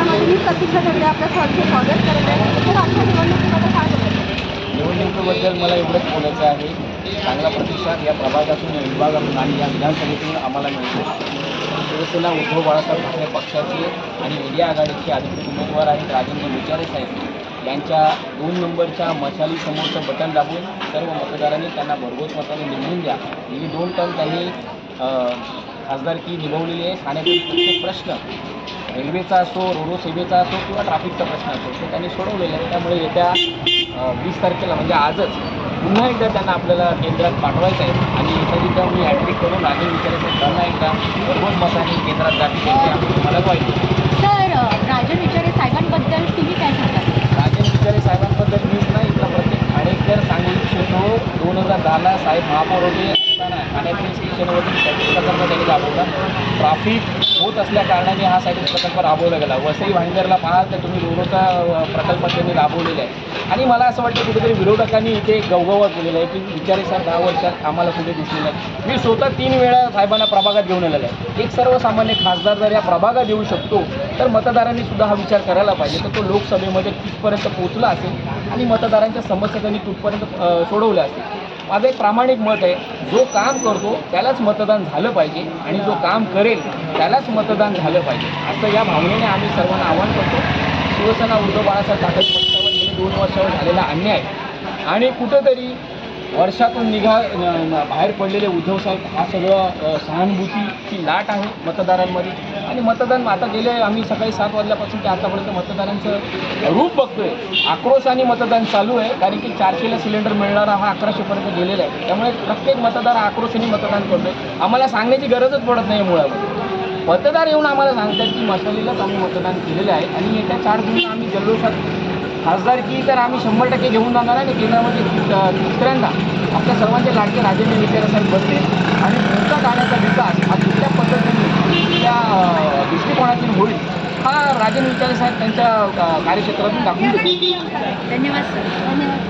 मैदानामध्ये मी प्रतीक्षा आपल्या स्वागत करते. तर आमच्या निवडणुकीमध्ये काय निवडणुकीबद्दल मला एवढंच बोलायचं आहे. चांगला प्रतिसाद या प्रभागातून या विभागातून आणि या विधानसभेतून आम्हाला मिळतो. शिवसेना उद्धव बाळासाहेब ठाकरे पक्षाचे आणि इंडिया आघाडीचे अधिकृत उमेदवार आहेत राजेंद्र विचारे साहेब. यांच्या दोन नंबरच्या मशालीसमोरचं बटन दाबून सर्व मतदारांनी त्यांना भरघोस मताने निवडून द्या. गेली दोन टर्म त्यांनी खासदारकी निभवलेली आहे. ठाण्यातील प्रत्येक प्रश्न रेल्वेचा असो रोडो सेवेचा असो किंवा ट्रॅफिकचा प्रश्न असो तो त्यांनी सोडवलेला आहे त्यामुळे येत्या वीस तारखेला म्हणजे आजच पुन्हा एकदा त्यांना आपल्याला केंद्रात पाठवायचं आहे. आणि इथं मी ॲडमिट करून राजे विचारायचं त्यांना एकदा भरघोस मताने केंद्रात जातील याची आम्ही मला पाहिजे तर राजन विचारे साहेबांबद्दल तुम्ही काय सांगाल राजेंद्र विचारे साहेबांबद्दल मीच नाही इथला प्रत्येक ठाणेकर सांगली क्षेत्र दोन हजार दहाला साहेब महापौर होते असताना ठाण्यातील स्टेशनवरील सायकल प्रकल्प त्यांनी राबवला. ट्राफिक होत असल्या कारणाने हा सायकल प्रकल्प राबवला गेला. वसई भाईंदरला पाहाल तर तुम्ही रोरोचा प्रकल्प त्यांनी राबवलेला आहे. आणि मला असं वाटतं कुठेतरी विरोधकांनी इथे गवगवत केलेलं आहे. की विचारे सर दहा वर्षात आम्हाला कुठे दिसलेलं आहे मी स्वतः तीन वेळा साहेबांना प्रभागात घेऊन आलेला आहे. एक सर्वसामान्य खासदार जर या प्रभागात येऊ शकतो तर मतदारांनी सुद्धा हा विचार करायला पाहिजे. तर तो लोकसभेमध्ये कितपर्यंत पोचला असेल. आणि मतदारांच्या समस्या त्यांनी कुठपर्यंत सोडवल्या असतील. माझं एक प्रामाणिक मत आहे जो काम करतो त्यालाच मतदान झालं पाहिजे आणि जो काम करेल त्यालाच मतदान झालं पाहिजे. असं या भावनेने आम्ही सर्वांना आवाहन करतो. शिवसेना उद्धव बाळासाहेब ठाकरे पक्षावर गेले दोन वर्षावर झालेला अन्याय आणि कुठंतरी वर्षातून निघा बाहेर पडलेले उद्धवसाहेब हा सगळं सहानुभूतीची लाट आहे मतदारांमध्ये. आणि मतदान आता गेले आम्ही सकाळी सात वाजल्यापासून ते आतापर्यंत मतदारांचं रूप बघतोय. आक्रोशाने मतदान चालू आहे कारण की चारशेला सिलेंडर मिळणारा हा अकराशेपर्यंत गेलेला आहे. त्यामुळे प्रत्येक मतदार आक्रोशाने मतदान करतोय. आम्हाला सांगण्याची गरजच पडत नाही मुळामध्ये. मतदार येऊन आम्हाला सांगतात की मशालीलाच आम्ही मतदान केलेलं आहे आणि येत्या चार दिवस आम्ही जल्लोषात खासदारकी तर आम्ही शंभर टक्के घेऊन जाणार आहे आणि केंद्रामध्ये तिसऱ्यांदा आपल्या सर्वांचे लाडके राजेंद्र विचारे बसले आणि पुढचा गाण्याचा विकास हा राजेंद्र विचारे साहेब त्यांच्या कार्यक्षेत्रातून दाखवून धन्यवाद सर. धन्यवाद